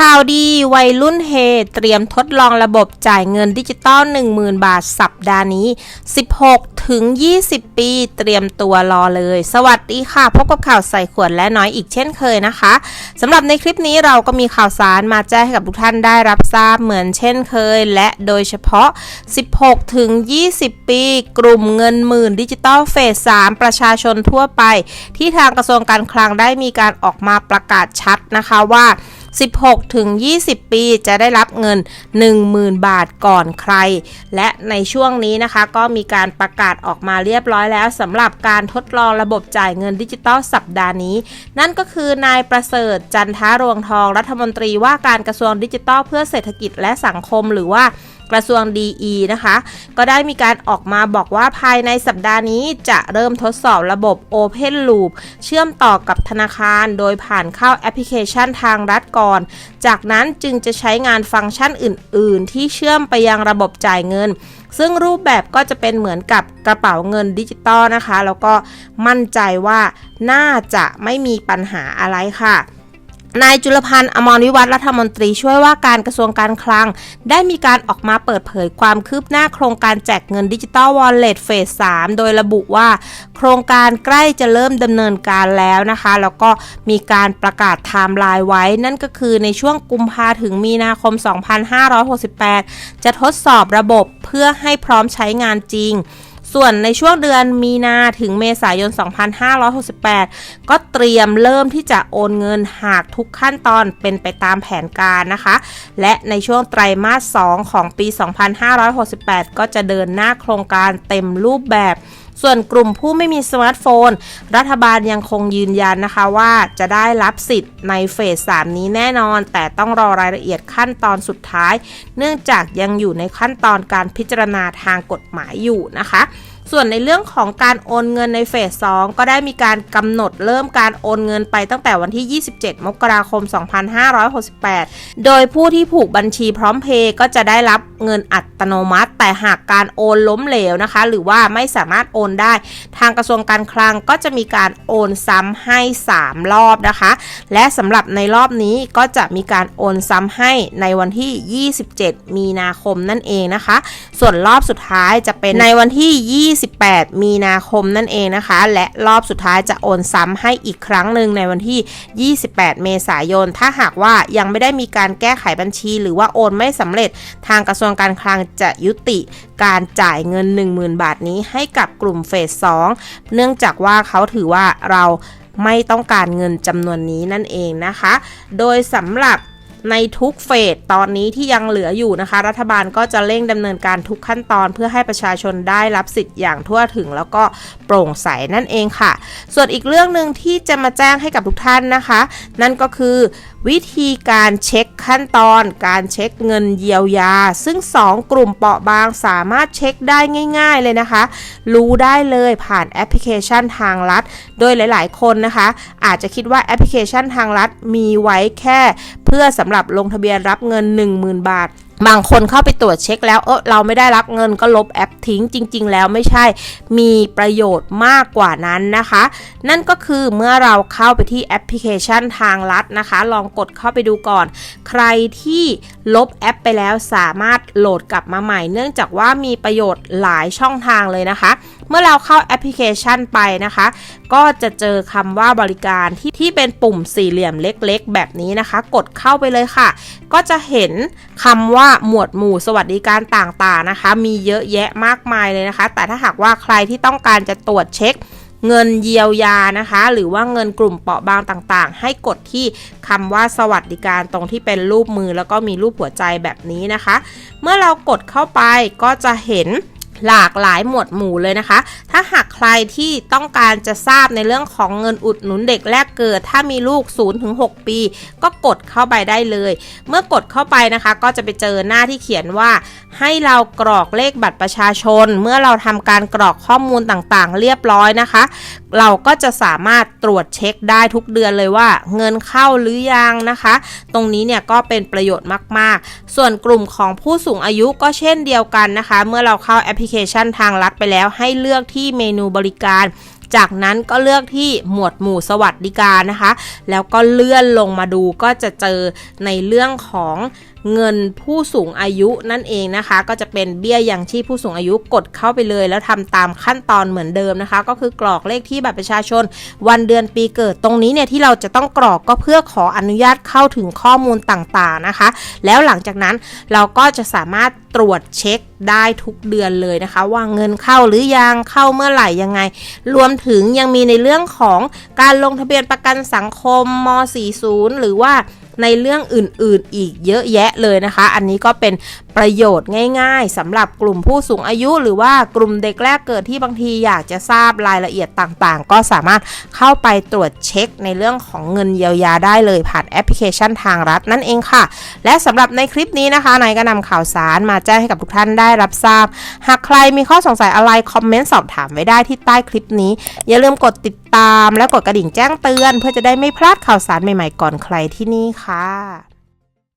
ข่าวดีวัยรุ่นเฮเตรียมทดลองระบบจ่ายเงินดิจิตอล10,000 บาทสัปดาห์นี้ 16 ถึง 20 ปี เตรียมตัวรอเลย สวัสดีค่ะ พบกับข่าวใส่ขวดและน้อยอีกเช่นเคยนะคะสำหรับในคลิปนี้เราก็มีข่าวสารมาแจ้งให้กับทุกท่านได้รับทราบเหมือนเช่นเคย และโดยเฉพาะ 16 ถึง 20 ปี กลุ่มเงินหมื่นดิจิตอลเฟส 3 ประชาชนทั่วไป ที่ทางกระทรวงการคลังได้มีการออกมาประกาศชัดนะคะว่า 16 ถึง 20 ปีจะได้รับเงิน 10,000 บาทก่อนใคร และในช่วงนี้นะคะก็มีการประกาศออกมาเรียบร้อยแล้วสำหรับการทดลองระบบจ่ายเงินดิจิตอลสัปดาห์นี้ นั่นก็คือนายประเสริฐจันทารวงทองรัฐมนตรีว่าการกระทรวงดิจิทัลเพื่อเศรษฐกิจและสังคมหรือว่า กระทรวงดีนะคะ ก็ได้มีการออกมาบอกว่าภายในสัปดาห์นี้จะเริ่มทดสอบระบบ Open Loop เชื่อมต่อกับธนาคาร โดยผ่านเข้าแอปพลิเคชันทางรัฐก่อน จากนั้นจึงจะใช้งานฟังก์ชันอื่น ๆ ที่เชื่อมไปยังระบบจ่ายเงิน ซึ่งรูปแบบก็จะเป็นเหมือนกับกระเป๋าเงินดิจิตอลนะคะ แล้วก็มั่นใจว่าน่าจะไม่มีปัญหาอะไรค่ะ นายจุลพันธ์อมรวิวัฒน์รัฐมนตรีช่วยว่าการกระทรวงการคลัง ได้มีการออกมาเปิดเผยความคืบหน้าโครงการแจกเงินดิจิตอลวอลเล็ตเฟส 3 โดยระบุว่า โครงการใกล้จะเริ่มดำเนินการแล้วนะคะ แล้วก็มีการประกาศไทม์ไลน์ไว้ นั่นก็คือในช่วงกุมภาถึงมีนาคม 2568 จะทดสอบระบบเพื่อให้พร้อมใช้งานจริง ส่วนในช่วงเดือนมีนาถึงเมษายน 2568 ก็เตรียมเริ่มที่จะโอนเงินหากทุกขั้นตอนเป็นไปตามแผนการนะคะ และในช่วงไตรมาส 2 ของปี 2568 ก็จะเดินหน้าโครงการเต็มรูปแบบ ส่วนกลุ่มผู้ไม่มีสมาร์ทโฟน รัฐบาลยังคงยืนยันนะคะว่าจะได้รับสิทธิ์ในเฟส 3 นี้แน่นอน แต่ต้องรอรายละเอียดขั้นตอนสุดท้าย เนื่องจากยังอยู่ในขั้นตอนการพิจารณาทางกฎหมายอยู่นะคะ ส่วนในเรื่องของการโอนเงินในเฟส 2 ก็ได้มีการกำหนดเริ่มการโอนเงินไปตั้งแต่วันที่ 27 มกราคม 2568 โดยผู้ที่ผูกบัญชีพร้อมเพย์ก็จะได้รับเงินอัตโนมัติ แต่หากการโอนล้มเหลวนะคะ หรือว่าไม่สามารถโอนได้ ทางกระทรวงการคลังก็จะมีการโอนซ้ำให้ 3 รอบนะคะ และสำหรับในรอบนี้ก็จะมีการโอนซ้ำให้ในวันที่ 27 มีนาคมนั่นเองนะคะ ส่วนรอบสุดท้ายจะเป็นในวันที่28มีนาคมนั่นเองนะคะ และรอบสุดท้ายจะโอนซ้ำให้อีกครั้งหนึ่งในวันที่ 28 เมษายน ถ้าหากว่ายังไม่ได้มีการแก้ไขบัญชี หรือว่าโอนไม่สำเร็จทางกระทรวงการคลังจะยุติการจ่ายเงิน 10,000 บาทนี้ให้กับกลุ่มเฟส 2 เนื่องจากว่าเขาถือว่าเราไม่ต้องการเงินจำนวนนี้นั่นเองนะคะ โดยสำหรับ ในทุกเฟสตอนนี้ที่ยังเหลืออยู่นะคะ รัฐบาลก็จะเร่งดำเนินการทุกขั้นตอนเพื่อให้ประชาชนได้รับสิทธิ์อย่างทั่วถึง แล้วก็โปร่งใสนั่นเองค่ะ ส่วนอีกเรื่องหนึ่งที่จะมาแจ้งให้กับทุกท่านนะคะ นั่นก็คือวิธีการเช็คขั้นตอน การเช็คเงินเยียวยา ซึ่ง 2 กลุ่มเปราะบางสามารถเช็คได้ง่าย ๆเลยนะคะ รู้ได้เลยผ่านแอปพลิเคชันทางลัดโดยหลาย ๆ คนนะคะ อาจจะคิดว่าแอปพลิเคชันทางลัดมีไว้แค่ พื่อสำหรับลงทะเบียนรับเงิน 10,000 บาทบางคนเข้าไปตรวจเช็คแล้วเออเราไม่ได้รับเงินก็ลบแอปทิ้งจริง ๆ แล้วไม่ใช่มีประโยชน์มากกว่านั้นนะคะ นั่นก็คือเมื่อเราเข้าไปที่แอปพลิเคชันทางลัดนะคะ ลองกดเข้าไปดูก่อน ใครที่ลบแอปไปแล้วสามารถโหลดกลับมาใหม่ เนื่องจากว่ามีประโยชน์หลายช่องทางเลยนะคะ เมื่อเราเข้าแอปพลิเคชันไปนะคะ ก็จะเจอคำว่าบริการที่ที่เป็นปุ่มสี่เหลี่ยมเล็กๆ แบบนี้นะคะ กดเข้าไปเลยค่ะ ก็จะเห็นคำว่าหมวดหมู่สวัสดิการต่างๆนะคะ มีเยอะแยะมากมายเลยนะคะ แต่ถ้าหากว่าใครที่ต้องการจะตรวจเช็คเงินเยียวยานะคะ หรือว่าเงินกลุ่มเปราะบางต่างๆ ให้กดที่คำว่าสวัสดิการตรงที่เป็นรูปมือแล้วก็มีรูปหัวใจแบบนี้นะคะ เมื่อเรากดเข้าไปก็จะเห็น หลากหลายหมวดหมู่เลยนะคะ ถ้าหากใครที่ต้องการจะทราบในเรื่องของเงินอุดหนุนเด็กแรกเกิด ถ้ามีลูก0ถึง6ปี ก็กดเข้าไปได้เลย เมื่อกดเข้าไปนะคะ ก็จะไปเจอหน้าที่เขียนว่า ให้เรากรอกเลขบัตรประชาชน เมื่อเราทำการกรอกข้อมูลต่างๆ เรียบร้อยนะคะ เราก็จะสามารถตรวจเช็คได้ทุกเดือนเลยว่า เงินเข้าหรือยังนะคะ ตรงนี้เนี่ยก็เป็นประโยชน์มาก ๆ ส่วนกลุ่มของผู้สูงอายุก็เช่นเดียวกันนะคะ เมื่อเราเข้าแอปพลิเคชันทางลัดไปแล้ว ให้เลือกที่เมนูบริการ จากนั้นก็เลือกที่หมวดหมู่สวัสดิการนะคะ แล้วก็เลื่อนลงมาดูก็จะเจอในเรื่องของเงินผู้สูงอายุนั่นเองนะคะ ก็จะเป็นเบี้ยยังชีพผู้สูงอายุกดเข้าไปเลย แล้วทำตามขั้นตอนเหมือนเดิมนะคะ ก็คือกรอกเลขที่บัตรประชาชน วันเดือนปีเกิดตรงนี้เนี่ยที่เราจะต้องกรอกก็เพื่อขออนุญาตเข้าถึงข้อมูลต่างๆนะคะ แล้วหลังจากนั้นเราก็จะสามารถตรวจเช็คได้ทุกเดือนเลยนะคะ ว่าเงินเข้าหรือยังเข้าเมื่อไหร่ยังไง รวมถึงยังมีในเรื่องของการลงทะเบียนประกันสังคมม 40 หรือว่า ในเรื่องอื่นๆอีกเยอะแยะเลยนะคะ อันนี้ก็เป็นประโยชน์ง่าย ๆสำหรับกลุ่มผู้สูงอายุ หรือว่ากลุ่มเด็กแรกเกิดที่บางทีอยากจะทราบรายละเอียดต่างๆ ก็สามารถเข้าไปตรวจเช็คในเรื่องของเงินเยียวยาได้เลยผ่านแอปพลิเคชันทางรัฐนั่นเองค่ะ และสำหรับในคลิปนี้นะคะนายก็นำข่าวสารมาแจ้งให้กับทุกท่านได้รับทราบ หากใครมีข้อสงสัยอะไรคอมเมนต์สอบถามไว้ได้ที่ใต้คลิปนี้ อย่าลืมกดติดตาม และกดกระดิ่งแจ้งเตือน เพื่อจะได้ไม่พลาดข่าวสารใหม่ๆก่อนใครที่นี่ค่ะค่ะ